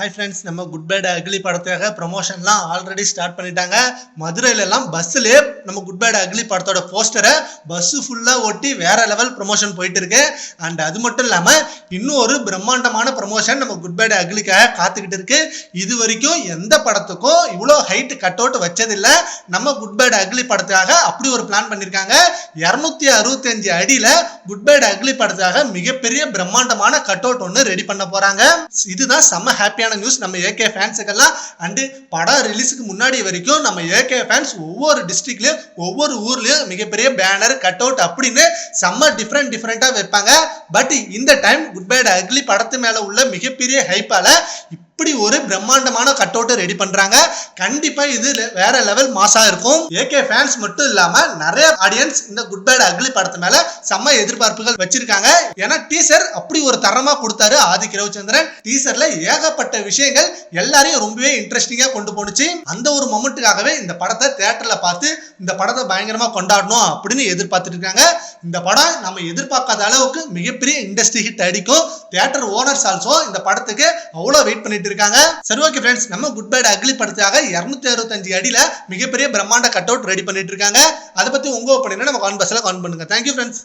Hi friends நம்ம good bad ugly படத்துக்காக ப்ரொமோஷன்லாம் ஆல்ரெடி ஸ்டார்ட் பண்ணிட்டாங்க. மதுரையில எல்லாம் நம்ம குட் பேட் அக்லி படத்தோட போஸ்டரை பஸ்ஸு ஃபுல்லாக ஒட்டி வேற லெவல் ப்ரொமோஷன் போயிட்டு இருக்கு அண்ட் அது மட்டும் இல்லாமல் இன்னும் ஒரு பிரம்மாண்டமான ப்ரொமோஷன் நம்ம குட் பேட் அக்லிக்காக காத்துக்கிட்டு இருக்கு. இது வரைக்கும் எந்த படத்துக்கும் இவ்வளோ ஹைட் கட் அவுட் வச்சதில்லை. நம்ம குட் பேட் அக்லி படத்துக்காக அப்படி ஒரு பிளான் பண்ணியிருக்காங்க இரநூத்தி அறுபத்தஞ்சு அடியில் குட் பேட் அக்லி படத்துக்காக மிகப்பெரிய பிரம்மாண்டமான கட் அவுட் ஒன்று ரெடி பண்ண போகிறாங்க இதுதான் செம்ம ஹாப்பியான நியூஸ் நம்ம ஏகே ஃபேன்ஸுக்கெல்லாம் அண்டு படம் ரிலீஸுக்கு முன்னாடி வரைக்கும் நம்ம ஏகே ஃபேன்ஸ் ஒவ்வொரு டிஸ்ட்ரிக்ட்லேயும் ஒவ்வொரு ஊர்லேயும் மிகப்பெரிய பேனர் கட் அவுட் அப்படின்னு செம்ம டிஃப்ரெண்ட் டிஃப்ரெண்ட்டாக வைப்பாங்க. பட் இந்த டைம் குட் பேட் அக்லி படத்து மேலே உள்ள மிகப்பெரிய ஹைப்பால இப்படி ஒரு பிரம்மாண்டமான கட் அவுட்டை ரெடி பண்றாங்க. கண்டிப்பா இது வேற லெவல் மாசா இருக்கும். ஏகே ஃபேன்ஸ் மட்டும் இல்லாம நிறைய ஆடியன்ஸ் இந்த குட் பேட் அக்லி படத்து மேல செம்ம எதிர்பார்ப்புகள் வச்சிருக்காங்க. ஏன்னா டீசர் அப்படி ஒரு தரமா கொடுத்தாரு ஆதிக் ரவிச்சந்திரன். டீசர்ல ஏகப்பட்ட விஷயங்கள் எல்லாரையும் ரொம்பவே இன்ட்ரெஸ்டிங்கா கொண்டு போனுச்சு அந்த ஒரு மொமெண்ட்டுக்காகவே இந்த படத்தை தியேட்டர்ல பார்த்து இந்த படத்தை பயங்கரமா கொண்டாடணும் அப்படின்னு எதிர்பார்த்துட்டு இருக்காங்க இந்த படம் நம்ம எதிர்பார்க்காத அளவுக்கு மிகப்பெரிய இண்டஸ்ட்ரி ஹிட் அடிக்கும். தியேட்டர் ஓனர்ஸ் ஆல்சோ இந்த படத்துக்கு அவ்வளோ வெயிட் பண்ணிட்டு இருக்காங்க சரி ஓகே ஃப்ரெண்ட்ஸ் நம்ம குட் பேட் அக்லி படத்துக்காக இரநூத்தி அறுபத்தஞ்சு அடியில மிகப்பெரிய பிரம்மாண்ட கட் அவுட் ரெடி பண்ணிட்டு இருக்காங்க. அதை பத்தி உங்க ஒப்பீனியனை நம்ம கான்பஸ்ல கான் பண்ணுங்க. Thank you friends